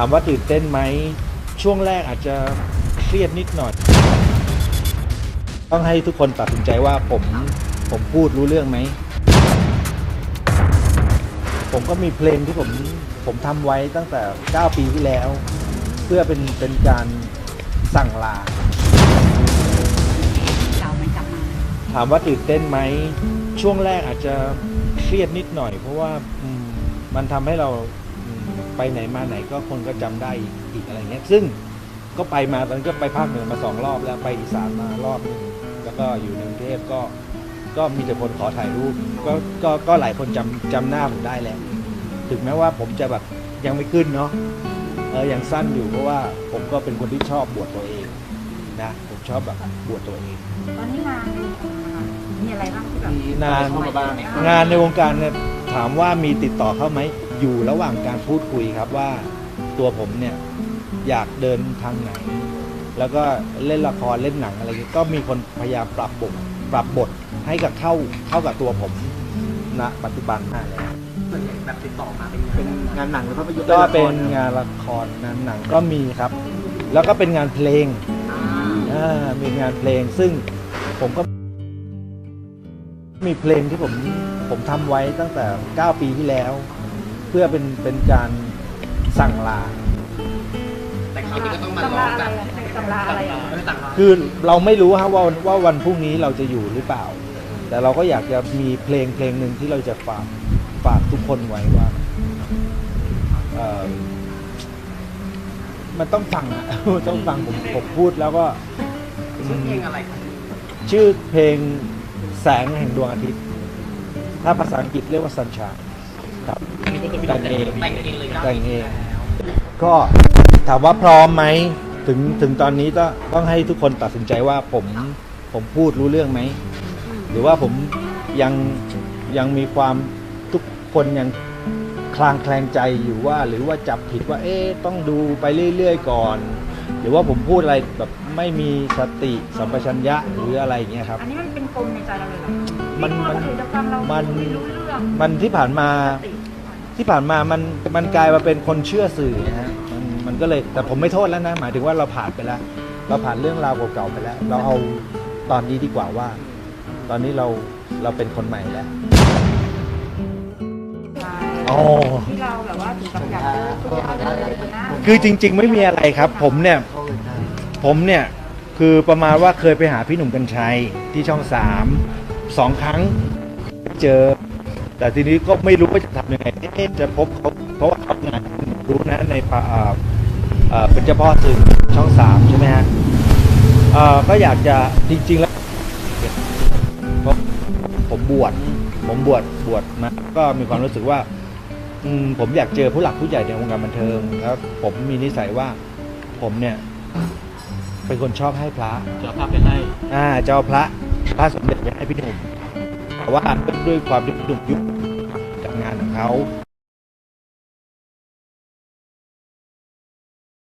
ามว่าตื่นเต้นไหม ช่วงแรกอาจจะเครียดนิดหน่อย ต้องให้ทุกคนตัดสินใจว่าผมผมพูดรู้เรื่องไหม ผมก็มีเพลงที่ผมผมทำไว้ตั้งแต่ 9 ปีที่แล้ว เพื่อเป็นเป็นการสั่งลา เรามันกลับมาถามว่าตื่นเต้นไหม ช่วงแรกอาจจะเครียดนิดหน่อย เพราะว่าอืมมันทำให้เรา ไปไหนมาไหนก็คนก็จำได้อีกอีกอะไรเงี้ยซึ่งก็ไปมาตอนนนก็ไปภาคเหนือมาสองรอบแล้วไปอีสานมารอบหนึงแล้วก็อยู่ในกรุงเทพก็ก็มีแต่คนขอถ่ายรูปก็ก็ก็หลายคนจำจำหน้าผมได้แล้วถึงแม้ว่าผมจะแบบยังไม่ขึ้นเนาะเออยังสั้นอยู่เพราะว่าผมก็เป็นคนที่ชอบบวชตัวเองนะผมชอบแบบบวชตัวเอง ตอนนี้งานนะคะมีอะไรบ้างที่แบบนานเข้ามาบ้างไหมครับงานในวงการเนี่ยถามว่ามีติดต่อเข้าไหม อยู่ระหว่างการพูดคุยครับว่าตัวผมเนี่ยอยากเดินทางไหน แล้วก็เล่นละครเล่นหนังอะไรก็มีคนพยายามปรับบทปรับบทให้กับเข้าเข้ากับตัวผมณปัจจุบันมาแล้วส่วนใหญ่แบบติดต่อมาเป็นเป็นงานหนังหรือภาพยนตร์ก็เป็นงานละครงานหนังก็มีครับ แล้วก็เป็นงานเพลงมีงานเพลงซึ่งผมก็ มีเพลงที่ผมผมทำไว้ตั้งแต่ 9 ปีที่แล้ว เพื่อเป็นเป็นการสั่งลา แต่คราวนี้ก็ต้องมาตำลอรางอะไรแบบตำราอะไรอะเออต่างๆคือเราไม่รู้ฮะว่าว่าวันพรุ่งนี้เราจะอยู่หรือเปล่า แต่เราก็อยากจะมีเพลงเพลงหนึ่งที่เราจะฝากฝากทุกคนไว้ว่าเอ่อมันต้องฟังอะ ต้องฟังผมผมพูดแล้วก็อืชื่อมเพลงอะไรครับชื่อเพลงแสงแห่งดวงอาทิตย์ ถ้าภาษาอังกฤษเรียกว่า sunshine ครับ แต่งเองแต่งเองเลยครับแต่งเอง ก็ถามว่าพร้อมไหมถึงถึงตอนนี้ก็ต้องให้ทุกคนตัดสินใจว่าผมผมพูดรู้เรื่องไหม หรือว่าผมยังยังมีความทุกคนยังคลางแคลงใจอยู่ว่า หรือว่าจับผิดว่า เอ๊ะต้องดูไปเรื่อยๆก่อน หรือว่าผมพูดอะไรแบบไม่มีสติสัมปชัญญะหรืออะไรอย่างเงี้ยครับ อันนี้มันเป็นปมในใจเราเลยเหรอมันมันที่จะฟังเรามันไม่รู้เรื่องมันที่ผ่านมาสติ ที่ผ่านมามันมันกลายมาเป็นคนเชื่อสื่อนะฮะมันมันก็เลยแต่ผมไม่โทษแล้วนะ หมายถึงว่าเราผ่านไปแล้ว เราผ่านเรื่องราวเก่าๆไปแล้ว เราเอาตอนนี้ดีกว่าว่า ตอนนี้เราเราเป็นคนใหม่แล้วใช่อ๋อที่เราแบบว่าถึงกับอยากเจอตัวเขาเลยนะคือจริง ๆ ไม่มีอะไรครับ ผมเนี่ยผมเนี่ยคือประมาณว่าเคยไปหาพี่หนุ่มกัญชัยที่ช่องสามสองครั้งเจอ แต่ทีนี้ก็ไม่รู้ว่าจะทำยังไงเอ๊ะจะพบเขาเพราะว่าเขางานรู้นะในปะเอ่อเอ่อเป็นเจ้าพ่อสื่อช่องสามใช่ไหมฮะเอ่อก็อยากจะจริง ๆ แล้วเพราะผมบวชผมบวชบวชมาก็มีความรู้สึกว่าอืมผมอยากเจอผู้หลักผู้ใหญ่ในวงการบันเทิงแล้วผมมีนิสัยว่าผมเนี่ย เป็นคนชอบให้พระเดี๋ยวภาพไปให้อ่าจะเอาพระพระสมเด็จไปให้พี่หนุ่มแต่ ว่าด้วยความที่หนุ่มยุ่งกับงานของเขา